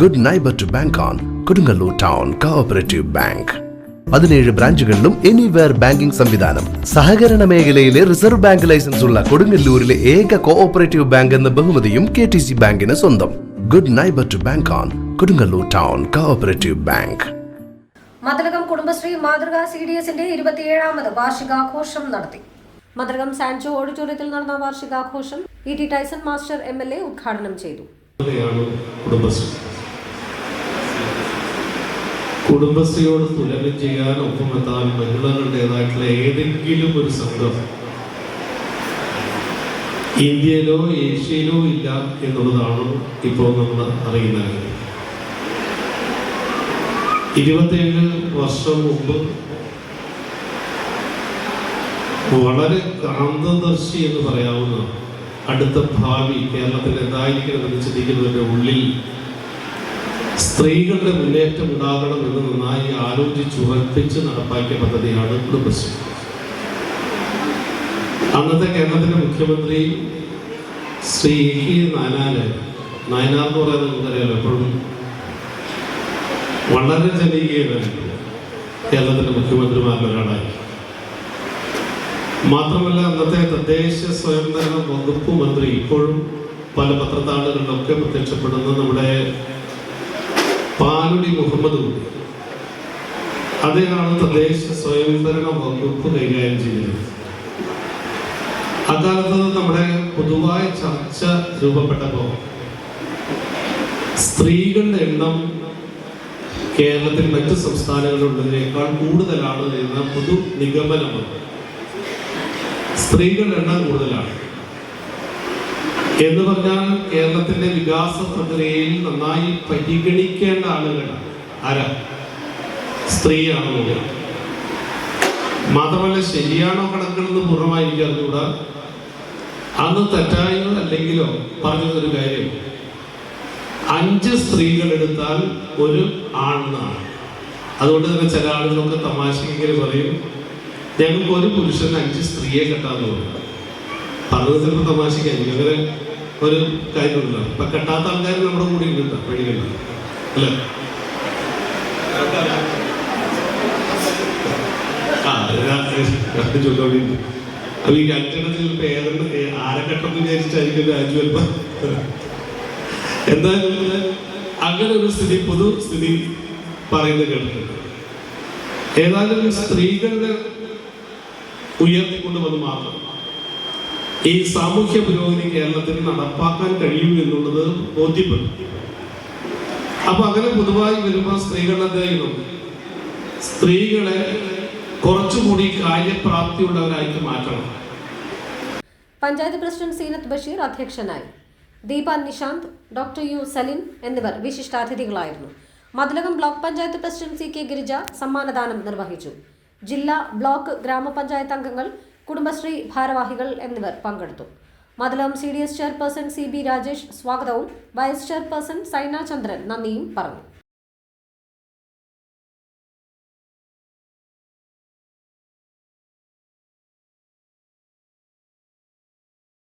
Good neighbour to bank on Kodungallur town cooperative bank പതിനേഴ് ബ്രാഞ്ചുകളിലും anywhere banking സംവിധാനം. സഹകരണ മേഖലയിലെ റിസർവ് ബാങ്ക് ലൈസൻസ് ഉള്ള കൊടുങ്ങല്ലൂരിലെ ഏക കോഓപ്പറേറ്റീവ് ബാങ്ക് എന്ന ബഹുമതിയും കെ ടി സി ബാങ്കിന് സ്വന്തം. Good neighbour to bank on Kodungallur town cooperative bank Mathilakam Kudumbashree മാതൃകാ സി ഡി എസിന്റെ ഇരുപത്തിയേഴാമത് വാർഷികാഘോഷം നടത്തി. മതിലകം സാൻജോ ഓഡിറ്റോറിയത്തിൽ നടന്ന വാർഷികാഘോഷം E T Tyson master M L A ഉദ്ഘാടനം ചെയ്തു. കുടുംബശ്രീ. കുടുംബശ്രീയോട് തുലനം ചെയ്യാൻ ഒപ്പമെത്താൻ മഹിളകളുടേതായിട്ടുള്ള ഏതെങ്കിലും ഒരു സംഘം ഇന്ത്യയിലോ ഏഷ്യയിലോ ഇല്ല എന്നുള്ളതാണ് ഇപ്പോൾ നമ്മൾ അറിയുന്ന കാര്യം. ഇരുപത്തേഴ് വർഷം മുമ്പ് വളരെ കാന്തദർശി എന്ന് പറയാവുന്ന അടുത്ത ഭാവി കേരളത്തിൽ എന്തായിരിക്കണം എന്ന് ചിന്തിക്കുന്നതിന്റെ ഉള്ളിൽ സ്ത്രീകളുടെ മുന്നേറ്റം ഉണ്ടാകണം എന്ന് നന്നായി ആലോചിച്ചുറപ്പിച്ച് നടപ്പാക്കിയ പദ്ധതിയാണ് കുടുംബശ്രീ. അന്നത്തെ കേരളത്തിലെ മുഖ്യമന്ത്രി ശ്രീ കെ നാനാല് നായനാർ എന്ന് പറയുന്നത് നമുക്കറിയാം എപ്പോഴും വളരെ ജനകീയനായിരുന്നു. കേരളത്തിലെ മുഖ്യമന്ത്രിമാരിൽ ഒരാളായി. മാത്രമല്ല അന്നത്തെ തദ്ദേശ സ്വയംഭരണ വകുപ്പ് മന്ത്രി ഇപ്പോഴും പല പത്രത്താളുകളിലൊക്കെ പ്രത്യക്ഷപ്പെടുന്ന നമ്മുടെ പാലുടി മുഹമ്മദ് അദ്ദേഹമാണ് തദ്ദേശ സ്വയംഭരണ വകുപ്പ് കൈകാര്യം ചെയ്യുന്നത് അക്കാലത്ത് നമ്മുടെ പൊതുവായ ചർച്ച രൂപപ്പെട്ടപ്പോൾ സ്ത്രീകളുടെ എണ്ണം കേരളത്തിൽ മറ്റു സംസ്ഥാനങ്ങളിലുള്ളതിനേക്കാൾ കൂടുതലാണ് എന്ന പൊതു നിഗമനമാണ് സ്ത്രീകളുടെ എണ്ണം കൂടുതലാണ്. എന്ന് പറഞ്ഞാൽ കേരളത്തിന്റെ വികാസ പ്രക്രിയയിൽ നന്നായി പരിഗണിക്കേണ്ട ആളുകളാണ്. ആരാ? സ്ത്രീയാണോ മാത്രമല്ല ശരിയാണോ കണക്കുകളെന്ന് പൂർണമായി എനിക്ക് അന്ന് തെറ്റായോ അല്ലെങ്കിലോ പറഞ്ഞതൊരു കാര്യം. അഞ്ച് സ്ത്രീകൾ എടുത്താൽ ഒരു ആണെന്നാണ്. അതുകൊണ്ട് തന്നെ ചില ആളുകളൊക്കെ തമാശയെങ്കിലും പറയും ഞങ്ങൾക്ക് ഒരു പുരുഷന് അഞ്ച് സ്ത്രീയെ കെട്ടാന്ന് പറയും പറഞ്ഞത് ചിലപ്പോൾ തമാശിക്കായിരിക്കും അങ്ങനെ ഒരു കാര്യമില്ല ഇപ്പൊ കെട്ടാത്ത ആൾക്കാർ നമ്മുടെ കൂടെ ഉണ്ട് പേടിക്കണ്ട. അല്ലേ? ചൊല്ലോടി അപ്പൊ ഈ അഞ്ചെണ്ണത്തിൽ ചിലപ്പോ ഏതെണ്ണം വിചാരിച്ചായിരിക്കും രാജു ചിലപ്പോ എന്തായാലും അങ്ങനെ ഒരു സ്ഥിതി പൊതു സ്ഥിതി പറയുന്നത് കേട്ടിട്ടുണ്ട്. ഏതായാലും സ്ത്രീകളുടെ ഉയർത്തിക്കൊണ്ടുവന്ന് മാത്രം ഈ സാമൂഹ്യ പുരോഗതി കേരളത്തിൽ നടപ്പാക്കാൻ കഴിയൂ എന്നുള്ളത് ബോധ്യപ്പെടുത്തി അപ്പൊ അങ്ങനെ പൊതുവായി വരുമ്പോൾ സ്ത്രീകളുടെ എന്തെങ്കിലും സ്ത്രീകളെ കുറച്ചുകൂടി കാര്യപ്രാപ്തിയുള്ളവരായിട്ട് മാറ്റണം. പഞ്ചായത്ത് പ്രസിഡന്റ് സീനത്ത് ബഷീർ അധ്യക്ഷനായി. ദീപ നിഷാന്ത് ഡോക്ടർ യു സലിം എന്നിവർ വിശിഷ്ടാതിഥികളായിരുന്നു. Mathilakam block panchayat president C K Girija സമ്മാനദാനം നിർവഹിച്ചു. ജില്ലാ ബ്ലോക്ക് ഗ്രാമപഞ്ചായത്ത് അംഗങ്ങൾ കുടുംബശ്രീ ഭാരവാഹികൾ എന്നിവർ പങ്കെടുത്തു. Mathilam C D S chairperson C B Rajesh സ്വാഗതവും വൈസ് ചെയർപേഴ്സൺ സൈന ചന്ദ്രൻ നന്ദിയും പറഞ്ഞു.